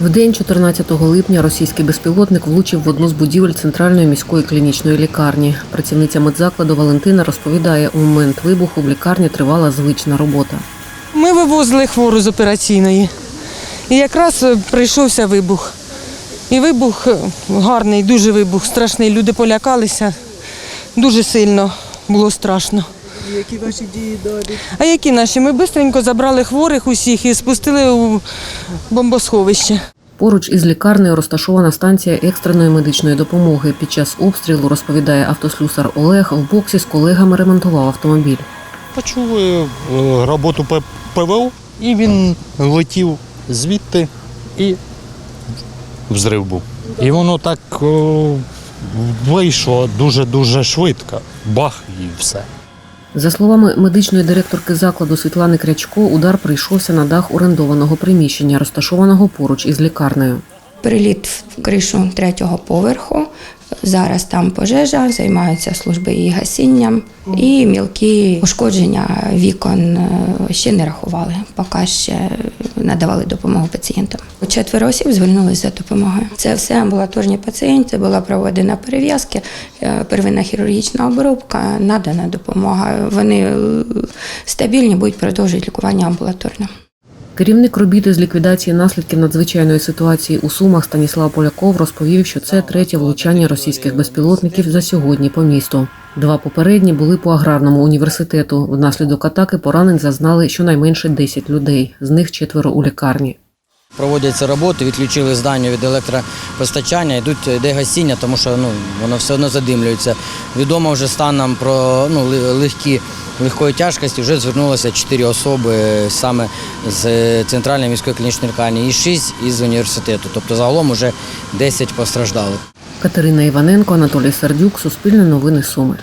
В день 14 липня російський безпілотник влучив в одну з будівель центральної міської клінічної лікарні. Працівниця медзакладу Валентина розповідає, у момент вибуху в лікарні тривала звична робота. Ми вивозили хвору з операційної. І якраз е, прийшовся вибух. І вибух е, гарний, дуже вибух, страшний. Люди полякалися дуже сильно, було страшно. Які ваші дії далі? А які наші? Ми швидко забрали хворих усіх і спустили у бомбосховище. Поруч із лікарнею розташована станція екстреної медичної допомоги. Під час обстрілу, розповідає автослюсар Олег, в боксі з колегами ремонтував автомобіль. Почув е, роботу ПВО, і він летів звідти і взрив був. І воно так вийшло дуже-дуже швидко. Бах і все. За словами медичної директорки закладу Світлани Крячко, удар прийшовся на дах орендованого приміщення, розташованого поруч із лікарнею. Приліт в кришу третього поверху. Зараз там пожежа, займаються служби її гасінням. І мілкі ушкодження вікон е, ще не рахували, поки ще надавали допомогу пацієнтам. Четверо осіб звернулися за допомогою. Це все амбулаторні пацієнти, була проведена перев'язки, е, первинна хірургічна обробка, надана допомога. Вони е, стабільні, будуть продовжувати лікування амбулаторно. Керівник робіти з ліквідації наслідків надзвичайної ситуації у Сумах Станіслав Поляков розповів, що це третє влучання російських безпілотників за сьогодні по місту. Два попередні були по аграрному університету. Внаслідок атаки поранень зазнали щонайменше 10 людей, з них четверо у лікарні. Проводяться роботи, відключили здання від електропостачання, йдуть йде гасіння, тому що ну, воно все одно задимлюється. Відомо вже станом про ну, легкі, легкої тяжкості вже звернулося 4 особи саме з центральної міської клінічної лікарні і 6 із університету. Тобто загалом вже 10 постраждалих. Катерина Іваненко, Анатолій Сердюк, Суспільне новини Суми.